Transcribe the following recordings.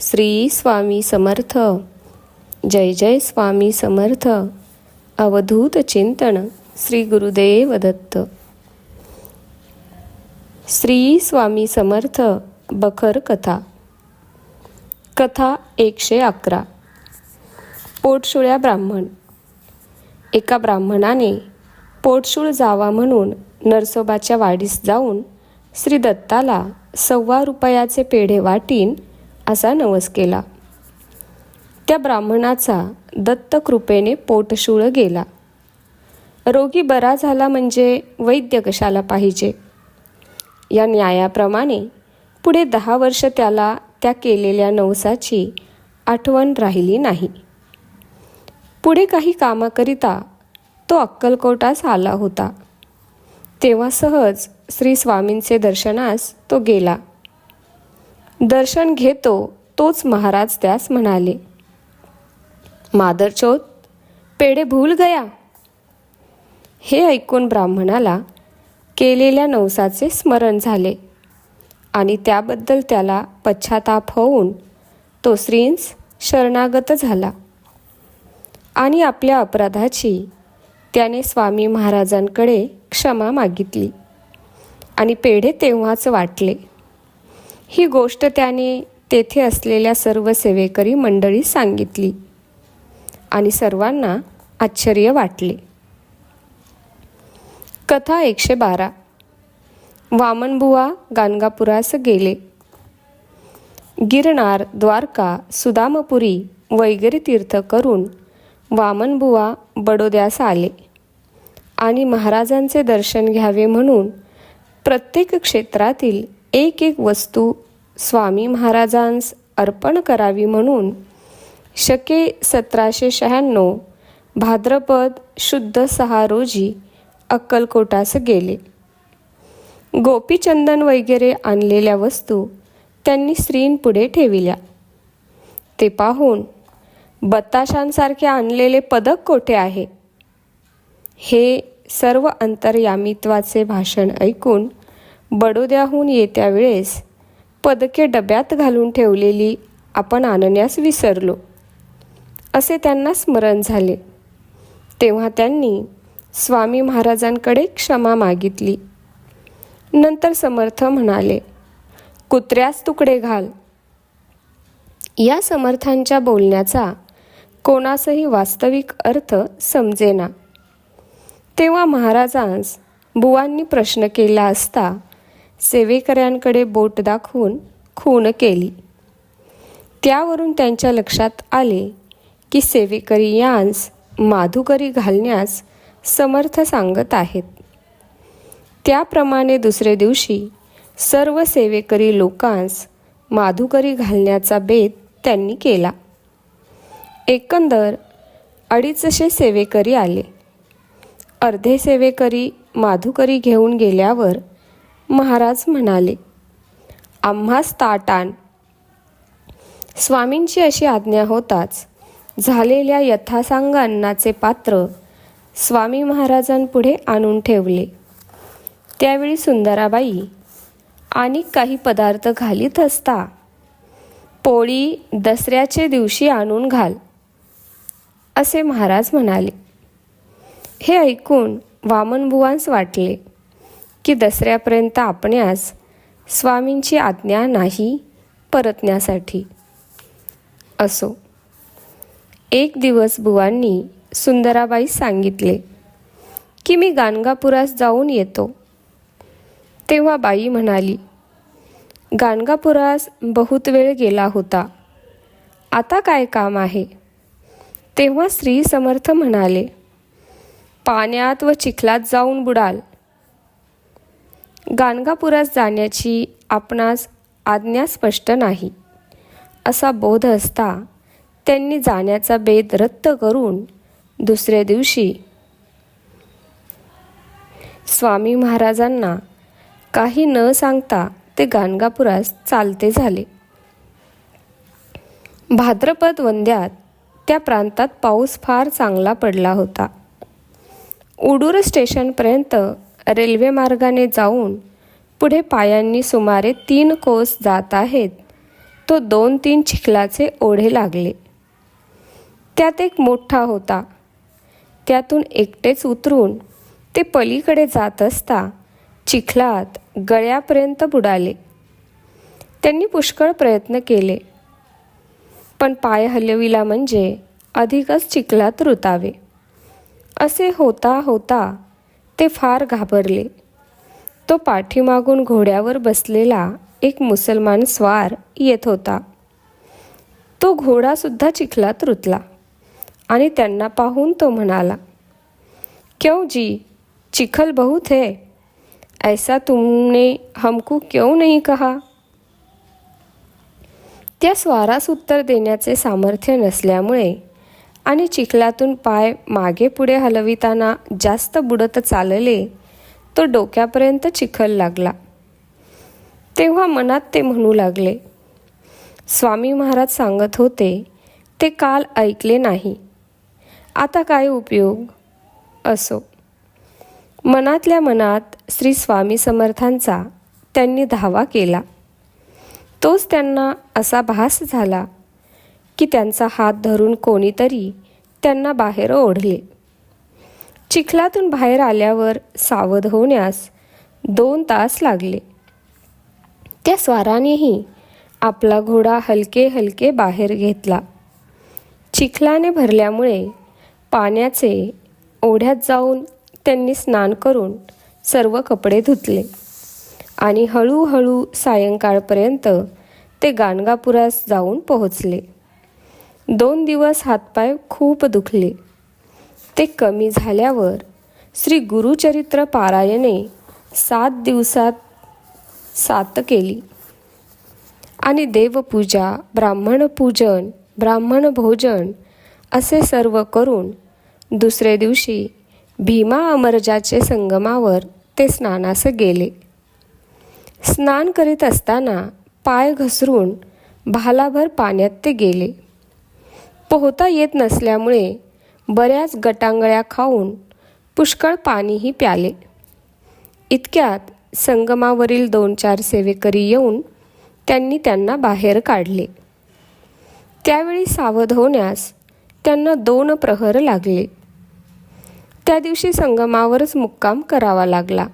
श्री स्वामी समर्थ. जय जय स्वामी समर्थ. अवधूत चिंतन श्री गुरुदेव दत्त. श्री स्वामी समर्थ बखर कथा. कथा एकशे अकरा. पोटशुळ्या ब्राह्मण. एका ब्राह्मणाने पोटशूळ जावा म्हणून नरसोबाच्या वाडीस जाऊन श्री दत्ताला सव्वा रुपयाचे पेढे वाटीन असा नवस केला. त्या ब्राह्मणाचा दत्तकृपेने पोटशूळ गेला. रोगी बरा झाला म्हणजे वैद्य कशाला पाहिजे? या न्यायाप्रमाणे पुढे दहा वर्ष त्याला त्या केलेल्या नवसाची आठवण राहिली नाही. पुढे काही कामाकरिता तो अक्कलकोटास आला होता. तेव्हा सहज श्री स्वामींचे दर्शनास तो गेला. दर्शन घेतो तोच महाराज त्यास म्हणाले. मादरचोत पेढे भूल गया. हे ऐकून ब्राह्मणाला केलेल्या नवसाचे स्मरण झाले आणि त्याबद्दल त्याला पश्चाताप होऊन तो श्रींस शरणागत झाला. आणि आपल्या अपराधाची त्याने स्वामी महाराजांकडे क्षमा मागितली आणि पेढे तेव्हाच वाटले. ही गोष्ट त्याने तेथे असलेल्या सर्व सेवेकरी मंडळी सांगितली. आणि सर्वांना आश्चर्य वाटले. कथा एकशे बारा. वामनबुवा गाणगापुरास गेले. गिरनार द्वारका सुदामपुरी वगैरे तीर्थ करून वामनबुवा बडोद्यास आले. आणि महाराजांचे दर्शन घ्यावे म्हणून प्रत्येक क्षेत्रातील एक एक वस्तू स्वामी महाराजांस अर्पण करावी म्हणून शके सतराशे शहाण्णव भाद्रपद शुद्ध सहा रोजी अक्कलकोटास गेले. गोपीचंदन वगैरे आणलेल्या वस्तू त्यांनी स्त्रींपुढे ठेविल्या. ते पाहून बताशांसारखे आणलेले पदक कोठे आहे? हे सर्व अंतर्यामित्वाचे भाषण ऐकून बडोद्याहून येत्या वेळेस पदके डब्यात घालून ठेवलेली आपण आणण्यास विसरलो. असे त्यांना स्मरण झाले. तेव्हा त्यांनी स्वामी महाराजांकडे क्षमा मागितली. नंतर समर्थ म्हणाले कुत्र्यास तुकडे घाल. या समर्थांच्या बोलण्याचा कोणासही वास्तविक अर्थ समजेना. तेव्हा महाराजांस बुवांनी प्रश्न केला असता सेवेकऱ्यांकडे बोट दाखवून खून केली. त्यावरून त्यांच्या लक्षात आले की सेवेकरी यांस माधुकरी घालण्यास समर्थ सांगत आहेत. त्याप्रमाणे दुसरे दिवशी सर्व सेवेकरी लोकांस माधुकरी घालण्याचा बेत त्यांनी केला. एकंदर अडीचशे सेवेकरी आले. अर्धे सेवेकरी माधुकरी घेऊन गेल्यावर महाराज म्हणाले आम्हास ताटान. स्वामींची अशी आज्ञा होताच झालेल्या यथासांग अन्नाचे पात्र स्वामी महाराजांपुढे आणून ठेवले. त्यावेळी सुंदराबाई आणि काही पदार्थ घालीत असता पोळी दसऱ्याचे दिवशी आणून घाल असे महाराज म्हणाले. हे ऐकून वामनबुवांस वाटले. की दसऱ्यापर्यंत आपण्यास स्वामींची आज्ञा नाही परतण्यासाठी. असो. एक दिवस बुवांनी सुंदराबाई सांगितले की मी गाणगापुरास जाऊन येतो. तेव्हा बाई म्हणाली गाणगापुरास बहुत वेळ गेला होता. आता काय काम आहे? तेव्हा श्री समर्थ म्हणाले पाण्यात व चिखलात जाऊन बुडाल. गाणगापुरास जाण्याची आपणास आज्ञा स्पष्ट नाही. असा बोध असता त्यांनी जाण्याचा बेद रद्द करून दुसऱ्या दिवशी स्वामी महाराजांना काही न सांगता ते गाणगापुरास चालते झाले. भाद्रपद वंद्यात त्या प्रांतात पाऊस फार चांगला पडला होता. उडूर स्टेशनपर्यंत रेल्वे मार्गाने जाऊन पुढे पायांनी सुमारे तीन कोस जात आहेत. तो दोन तीन चिखलाचे ओढे लागले. त्यात एक मोठा होता. त्यातून एकटेच उतरून ते पलीकडे जात असता चिखलात गळ्यापर्यंत बुडाले. त्यांनी पुष्कळ प्रयत्न केले. पण पाय हलविला म्हणजे अधिकच चिखलात रुतावे. असे होता होता ते फार घाबरले. तो पाठीमागून घोड्यावर बसलेला एक मुसलमान स्वार येत होता. तो घोडासुद्धा चिखलात रुतला आणि त्यांना पाहून तो म्हणाला क्यों जी? चिखल बहुत है. ऐसा तुमने हमको क्यों नहीं कहा? त्या स्वारास उत्तर देण्याचे सामर्थ्य नसल्यामुळे आणि चिखलातून पाय मागे पुढे हलविताना जास्त बुडत चालले तो डोक्यापर्यंत चिखल लागला. तेव्हा मनात ते म्हणू लागले स्वामी महाराज सांगत होते ते काल ऐकले नाही. आता काय उपयोग? असो. मनातल्या मनात श्री स्वामी समर्थांचा त्यांनी धावा केला. तोच त्यांना असा भास झाला की त्यांचा हात धरून कोणीतरी त्यांना बाहेर ओढले. चिखलातून बाहेर आल्यावर सावध होण्यास दोन तास लागले. त्या स्वारानेही आपला घोडा हलके हलके बाहेर घेतला. चिखलाने भरल्यामुळे पाण्याचे ओढ्यात जाऊन त्यांनी स्नान करून सर्व कपडे धुतले आणि हळूहळू सायंकाळपर्यंत ते गाणगापुरास जाऊन पोहोचले. दोन दिवस हातपाय खूप दुखले. ते कमी झाल्यावर श्री गुरुचरित्र पारायणे सात दिवसात सात केली. आणि देवपूजा ब्राह्मण पूजन ब्राह्मण भोजन असे सर्व करून दुसरे दिवशी भीमा अमरजाचे संगमावर ते स्नानास गेले. स्नान करीत असताना पाय घसरून भालाभर पाण्यात ते गेले. पोहता येत नसल्यामुळे बऱ्याच गटांगळ्या खाऊन पुष्कळ पाणीही प्याले. इतक्यात संगमावरील दोन चार सेवेकरी येऊन त्यांनी त्यांना बाहेर काढले. त्यावेळी सावध होण्यास त्यांना दोन प्रहर लागले. त्या दिवशी संगमावरच मुक्काम करावा लागला.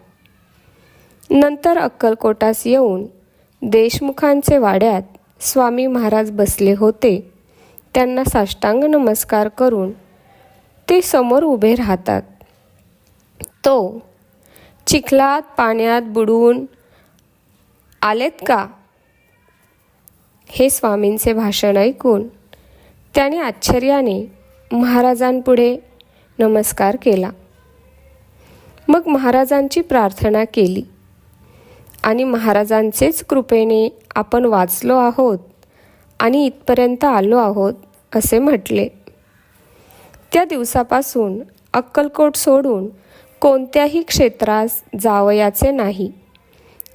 नंतर अक्कलकोटास येऊन देशमुखांचे वाड्यात स्वामी महाराज बसले होते. त्यांना साष्टांग नमस्कार करून ते समोर उभे राहतात. तो चिखलात पाण्यात बुडून आलेत का? हे स्वामींचे भाषण ऐकून त्याने आश्चर्याने महाराजांपुढे नमस्कार केला. मग महाराजांची प्रार्थना केली आणि महाराजांचेच कृपेने आपण वाचलो आहोत. आणि इथपर्यंत आलो आहोत असे म्हटले. त्या दिवसापासून अक्कलकोट सोडून कोणत्याही क्षेत्रास जावयाचे नाही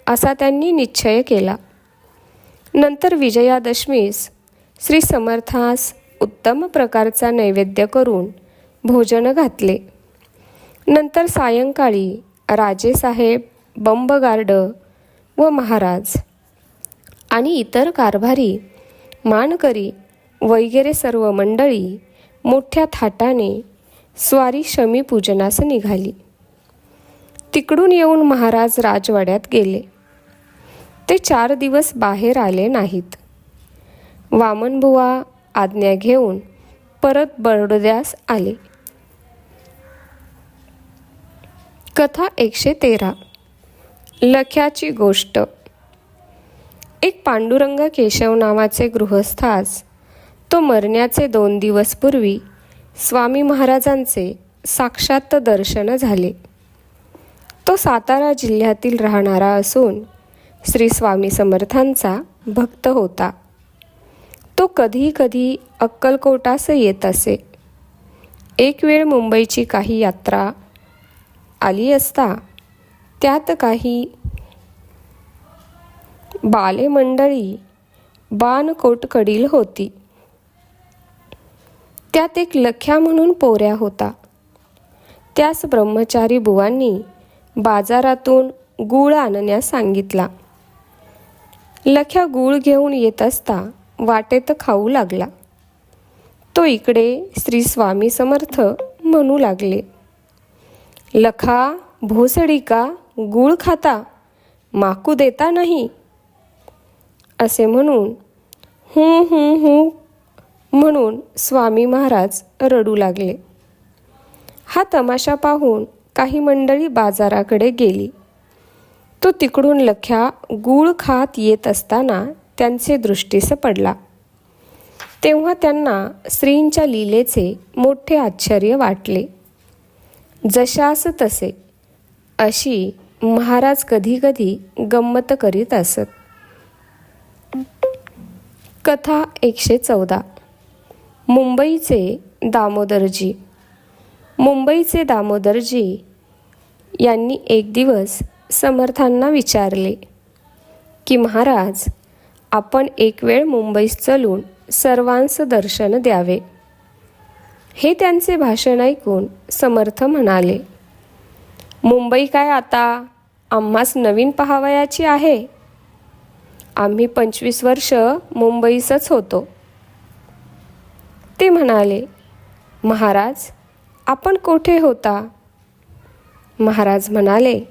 असा त्यांनी निश्चय केला. नंतर विजयादशमीस श्री समर्थास उत्तम प्रकारचा नैवेद्य करून भोजन घातले. नंतर सायंकाळी राजेसाहेब बंबगार्ड व महाराज आणि इतर कारभारी मानकरी वगैरे सर्व मंडळी मोठ्या थाटाने स्वारी शमी पूजनास निघाली. तिकडून येऊन महाराज राजवाड्यात गेले. ते चार दिवस बाहेर आले नाहीत. वामनबुवा आज्ञा घेऊन परत बडोद्यास आले. कथा एकशे तेरा. लख्याची गोष्ट. एक पांडुरंग केशव नावाचे गृहस्थास तो मरण्याचे दोन दिवस पूर्वी स्वामी महाराजांचे साक्षात दर्शन झाले. तो सातारा जिल्ह्यातील राहणारा असून श्री स्वामी समर्थांचा भक्त होता. तो कधी कधी अक्कलकोटास येत असे. एक वेळ मुंबईची काही यात्रा आली असता त्यात काही बालेमंडळी बाणकोटकडील होती. त्यात एक लख्या म्हणून पोऱ्या होता. त्यास ब्रह्मचारी बुवांनी बाजारातून गूळ आणण्यास सांगितला. लख्या गूळ घेऊन येत असता वाटेत खाऊ लागला. तो इकडे श्री स्वामी समर्थ म्हणू लागले. लखा भोसडी का? गूळ खाता. माकू देता नाही. असे म्हणून हूं हूं हूं म्हणून स्वामी महाराज रडू लागले. हा तमाशा पाहून काही मंडळी बाजाराकडे गेली. तो तिकडून लख्या गूळ खात येत असताना त्यांचे दृष्टीस पडला. तेव्हा त्यांना स्त्रींच्या लीलेचे मोठे आश्चर्य वाटले. जशास तसे अशी महाराज कधीकधी गंमत करीत असत. कथा एकशे चौदा. मुंबईचे दामोदरजी. मुंबईचे दामोदरजी यांनी एक दिवस समर्थांना विचारले की महाराज आपण एक वेळ मुंबईस चलून सर्वांस दर्शन द्यावे. हे त्यांचे भाषण ऐकून समर्थ म्हणाले मुंबई काय आता आम्हास नवीन पहावयाची आहे? आम्ही पंचवीस वर्ष मुंबईसच होतो. ते म्हणाले महाराज आपण कोठे होता? महाराज म्हणाले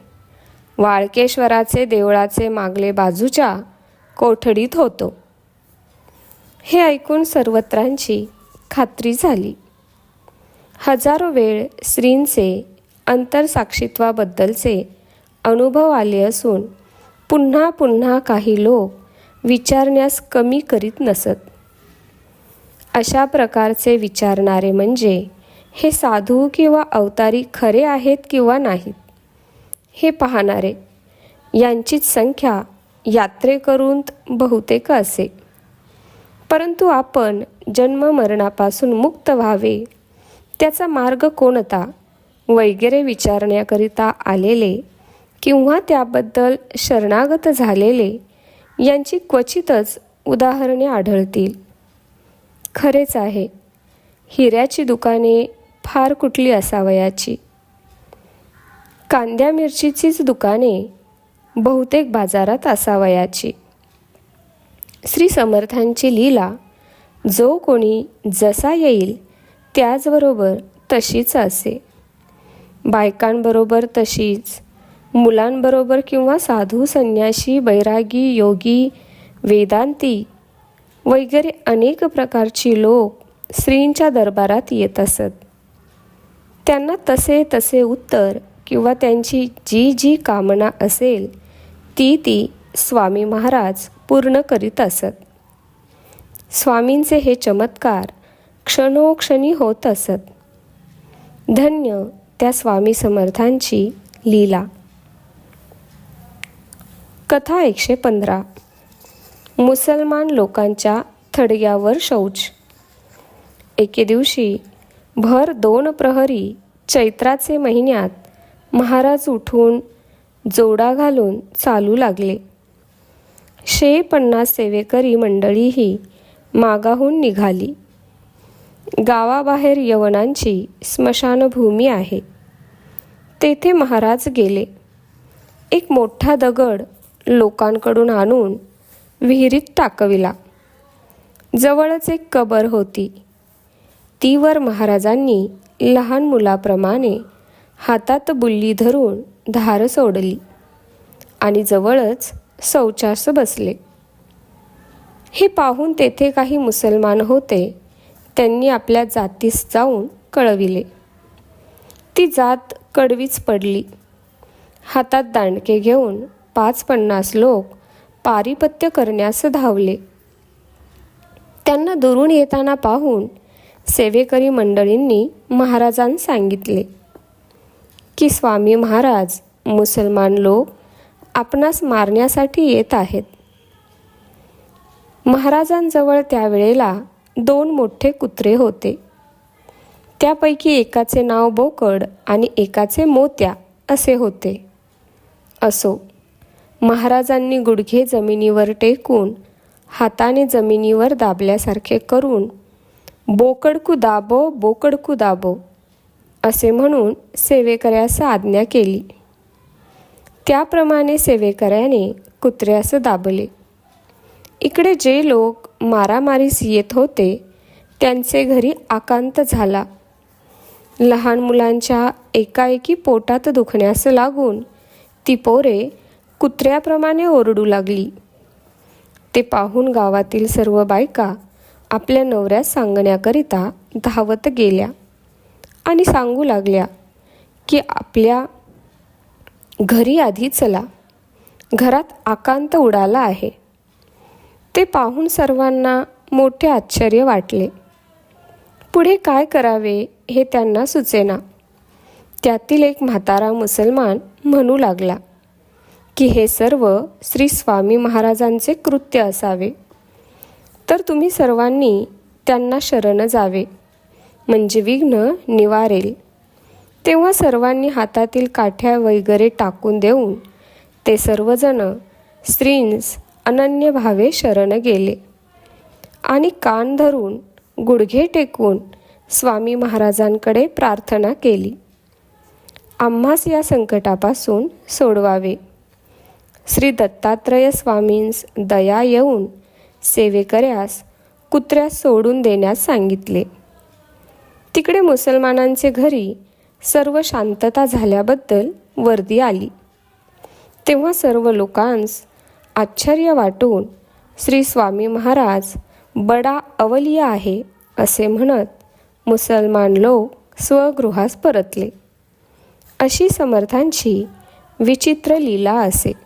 वाळकेश्वराचे देवळाचे मागले बाजूच्या कोठडीत होतो. हे ऐकून सर्वत्रांची खात्री झाली. हजारो वेळ श्रींचे अंतरसाक्षित्वाबद्दलचे अनुभव आले असून पुन्हा पुन्हा काही लोक विचारण्यास कमी करीत नसत. अशा प्रकारचे विचारणारे म्हणजे हे साधू किंवा अवतारी खरे आहेत किंवा नाहीत? हे पाहणारे यांचीच संख्या यात्रेकरून बहुतेक असे. परंतु आपण जन्ममरणापासून मुक्त व्हावे त्याचा मार्ग कोणता? वगैरे विचारण्याकरिता आलेले किंवा त्याबद्दल शरणागत झालेले यांची क्वचितच उदाहरणे आढळतील. खरेच आहे हिऱ्याची दुकाने फार कुठली असावयाची. कांद्या मिरचीचीच दुकाने बहुतेक बाजारात असावयाची. श्री समर्थांची लीला जो कोणी जसा येईल त्याचबरोबर तशीच असे. बायकांबरोबर तशीच मुलांबरोबर किंवा साधू संन्यासी बैरागी योगी वेदांती वगैरे अनेक प्रकारची लोक स्त्रींच्या दरबारात येत असत. त्यांना तसे तसे उत्तर किंवा त्यांची जी जी कामना असेल ती ती स्वामी महाराज पूर्ण करीत असत. स्वामींचे हे चमत्कार क्षणोक्षणी होत असत. धन्य त्या स्वामी समर्थांची लीला. कथा एकशे पंधरा. मुसलमान लोकांच्या थडग्यावर शौच. एके दिवशी भर दोन प्रहरी चैत्राचे महिन्यात महाराज उठून जोडा घालून चालू लागले. शे पन्नास सेवेकरी मंडळीही मागाहून निघाली. गावाबाहेर यवनांची स्मशानभूमी आहे. तेथे महाराज गेले. एक मोठा दगड लोकांकडून आणून विहिरीत टाकविला. जवळच एक कबर होती. तीवर महाराजांनी लहान मुलाप्रमाणे हातात बुल्ली धरून धार सोडली आणि जवळच शौचास बसले. हे पाहून तेथे काही मुसलमान होते त्यांनी आपल्या जातीस जाऊन कळविले. ती जात कडवीच पडली. हातात दांडके घेऊन पाच पन्नास लोक पारिपत्य करण्यास धावले. त्यांना दुरून येताना पाहून सेवेकरी मंडळींनी महाराजांना सांगितले की स्वामी महाराज मुसलमान लोक आपणास मारण्यासाठी येत आहेत. महाराजांजवळ त्यावेळेला दोन मोठे कुत्रे होते. त्यापैकी एकाचे नाव बोकड आणि एकाचे मोत्या असे होते. असो महाराजांनी गुडघे जमिनीवर टेकून हाताने जमिनीवर दाबल्यासारखे करून बोकडकू दाबो बोकडकू दाबो असे म्हणून सेवेकऱ्यास आज्ञा केली. त्याप्रमाणे सेवेकऱ्याने कुत्र्यास दाबले. इकडे जे लोक मारामारीस येत होते त्यांचे घरी आकांत झाला. लहान मुलांच्या एकाएकी पोटात दुखण्यास लागून ती पोरे कुत्र्याप्रमाणे ओरडू लागली. ते पाहून गावातील सर्व बायका आपल्या नवऱ्यास सांगण्याकरिता धावत गेल्या आणि सांगू लागल्या की आपल्या घरी आधी चला. घरात आकांत उडाला आहे. ते पाहून सर्वांना मोठे आश्चर्य वाटले. पुढे काय करावे हे त्यांना सुचेना. त्यातील एक म्हातारा मुसलमान म्हणू लागला. की हे सर्व श्री स्वामी महाराजांचे कृत्य असावे. तर तुम्ही सर्वांनी त्यांना शरण जावे. म्हणजे विघ्न निवारेल. तेव्हा सर्वांनी हातातील काठ्या वगैरे टाकून देऊन ते सर्वजण स्त्रींस अनन्य भावे शरण गेले. आणि कान धरून गुडघे टेकून स्वामी महाराजांकडे प्रार्थना केली. आम्हास या संकटापासून सोडवावे. श्री दत्तात्रय स्वामींस दया येऊन सेवेकऱ्यास कुत्र्यास सोडून देण्यास सांगितले. तिकडे मुसलमानांचे घरी सर्व शांतता झाल्याबद्दल वर्दी आली. तेव्हा सर्व लोकांस आश्चर्य वाटून श्री स्वामी महाराज बडा अवलीय आहे असे म्हणत मुसलमान लोक स्वगृहास परतले. अशी समर्थांची विचित्र लीला असे.